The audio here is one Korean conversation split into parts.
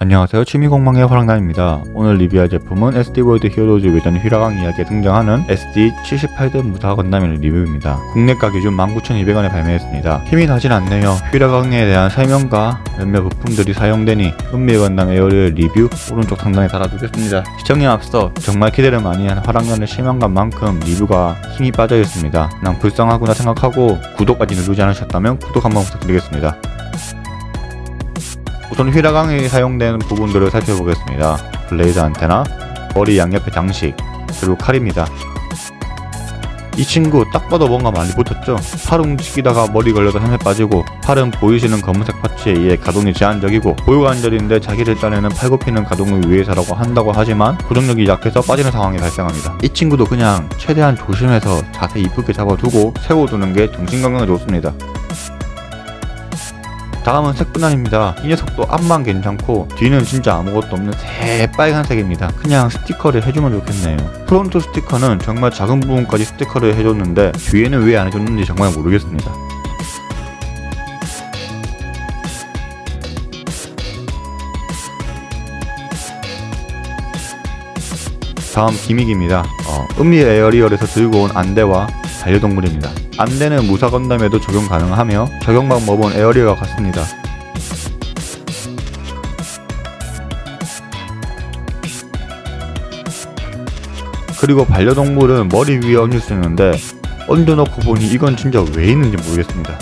안녕하세요. 취미공방의 화랑단입니다. 오늘 리뷰할 제품은 SD보이드 히어로즈 외전 휘라강 이야기에 등장하는 SD 78대 무사 건담의 리뷰입니다. 국내가 기준 19,200원에 발매했습니다. 힘이 나진 않네요. 휘라강에 대한 설명과 몇몇 부품들이 사용되니 은미 건담 에어리어 리뷰 오른쪽 상단에 달아두겠습니다. 시청에 앞서 정말 기대를 많이 한 화랑단의 실망감 만큼 리뷰가 힘이 빠져 있습니다. 그냥 불쌍하구나 생각하고 구독까지 누르지 않으셨다면 구독 한번 부탁드리겠습니다 우선 휘라강에 사용되는 부분들을 살펴보겠습니다. 블레이드 안테나, 머리 양옆에 장식, 그리고 칼입니다. 이 친구 딱 봐도 뭔가 많이 붙었죠? 팔 움직이다가 머리 걸려서 헬멧 빠지고 팔은 보이시는 검은색 파츠에 의해 가동이 제한적이고 보유관절인데 자기를 짜내는 팔굽히는 가동을 위해서라고 한다고 하지만 고정력이 약해서 빠지는 상황이 발생합니다. 이 친구도 그냥 최대한 조심해서 자세 이쁘게 잡아두고 세워두는 게 정신건강에 좋습니다. 다음은 색분할입니다. 이 녀석도 앞만 괜찮고 뒤는 진짜 아무것도 없는 새빨간색입니다. 그냥 스티커를 해주면 좋겠네요. 프론트 스티커는 정말 작은 부분까지 스티커를 해줬는데 뒤에는 왜 안 해줬는지 정말 모르겠습니다. 다음 기믹입니다. 어, 음미 에어리얼에서 들고 온 안대와 반려동물입니다. 안대는 무사 건담에도 적용 가능하며 적용 방법은 에어리어와 같습니다. 그리고 반려동물은 머리 위에 얹을 수 있는데 얹어놓고 보니 이건 진짜 왜 있는지 모르겠습니다.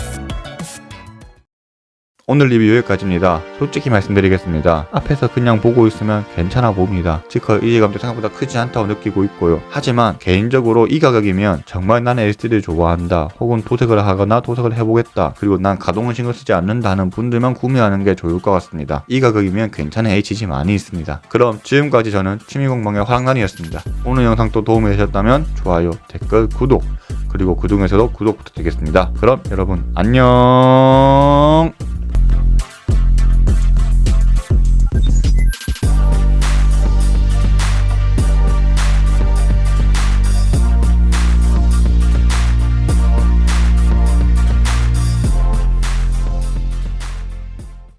오늘 리뷰 여기까지입니다. 솔직히 말씀드리겠습니다. 앞에서 그냥 보고 있으면 괜찮아 보입니다. 지커 이질감도 생각보다 크지 않다고 느끼고 있고요. 하지만 개인적으로 이 가격이면 정말 나는 LCD를 좋아한다. 혹은 도색을 하거나 도색을 해보겠다. 그리고 난 가동을 신경 쓰지 않는다 하는 분들만 구매하는 게 좋을 것 같습니다. 이 가격이면 괜찮은 HG 많이 있습니다. 그럼 지금까지 저는 취미공방의 화랑단이었습니다. 오늘 영상도 도움이 되셨다면 좋아요, 댓글, 구독 그리고 그 중에서도 구독 부탁드리겠습니다. 그럼 여러분 안녕